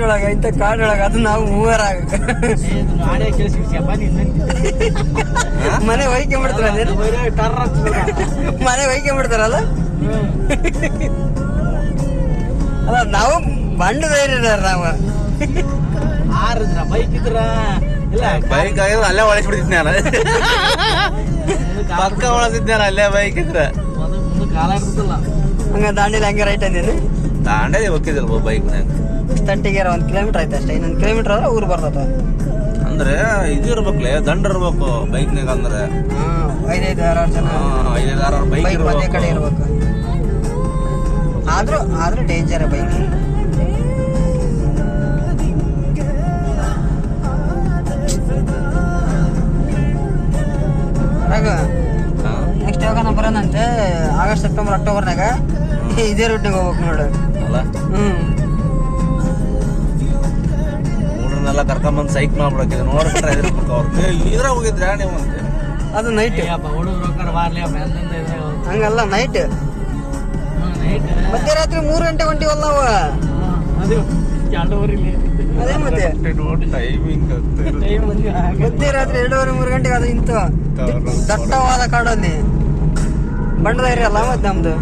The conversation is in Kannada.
ಸಿಟಿ ಇಂತ ಇಂಥ ಕಾಡೊಳಗ ಅದು ನಾವು ಮೂವರಾಗ ಮನೆ ಹೊಯ್ಕೆ ಮಾಡ್ತಾರ ಮನೆ ವೈಕೆ ಮಾಡ್ತಾರಲ್ಲ? ಅಲ್ಲ ನಾವು ಬಂಡ ಧೈರ್ಯ ನಾವು. ಆರಿದ್ರ ಬೈಕ್ ಇದ್ರ ಇಲ್ಲ ಬೈಕ್ ಆಗಿದ್ರೆ ಅಲ್ಲೇ ಒಳಸ್ಬಿಡ್ತಿದ್ದೆ ನಾನು ಪಕ್ಕ ಒಳಸಿದ್ದೆ ನಾನು ಅಲ್ಲೇ ಬೈಕ್ ಇದ್ರ. ಕಾಲ ಇರ್ತಲ್ಲ ಹಂಗ ದಾಂಡೇಲಿ ಹಂಗೆ ರೈಟ್ ಅಂದೇನು ದಾಂಡೇಲಿ ಹೋಗಿದ್ರಲ್ಲ ಬೈಕ್ನಾಗ ತಟ್ಟಿಗೆ ಒಂದ್ ಕಿಲೋಮೀಟರ್ ಐತೆ ಅಷ್ಟೇ. ಇನ್ನೊಂದು ಕಿಲೋಮೀಟರ್ ಆದ್ರೆ ಊರು ಬರ್ತದ. ಅಂದ್ರೆ ಇದು ಇರ್ಬೇಕ್ಲೆ ದಂಡ ಇರ್ಬೇಕು ಬೈಕ್ನಾಗ ಅಂದ್ರೆ. ಐದೈದು ಆರಾರು ಜನ. ಐದೈದು ಆರಾರು ಬೈಕ್ ಒಂದೇ ಕಡೆ ಇರ್ಬೇಕು. ಆದರೂ ಆದ್ರೂ ಡೇಂಜರ್ ಬೈಕ್. ನೆಕ್ಸ್ಟ್ ಯಾವಾಗ ಬರೋಣಂತೆ ಆಗಸ್ಟ್ ಸೆಪ್ಟೆಂಬರ್ ಅಕ್ಟೋಬರ್ನಾಗ ಇದೇ ರೂಟ್ನಾಗ ಹೋಗ್ಬೇಕು ನೋಡು. ಅಲ್ಲ? ಹ್ಮ್. ಹುಡ್ರನ್ನೆಲ್ಲ ಕರ್ಕೊಂಬಂದು ಸೈಕ್ ಮಾಡ್ಬಿಡಕ್ಕೆ ನೋಡ್ಬಿಟ್ರೆ ಎದ್ರಬೇಕು ಅವ್ರು. ಇದ್ರಾಗ ಹೋಗಿದ್ರ ನೀವು ಅದು ನೈಟ್ ಹಂಗಲ್ಲ ನೈಟ್ ಮತ್ತೆ ಮಧ್ಯರಾತ್ರಿ ಮೂರು ಗಂಟೆ ಹೊಂಟಿವಲ್ಲ ಅವ ಅದು ಮತ್ತೆ. ಟೈಮಿಂಗ್ ರಾತ್ರಿ ಎರಡೂವರೆ ಮೂರು ಗಂಟೆಗೆ ಅದು ಇಂತ. ದಟ್ಟವಾದ ಕಾಡಲ್ಲಿ. ಬಂಡದ ಇರಲ್ಲ ಮತ್ತೆ ನಮ್ದು?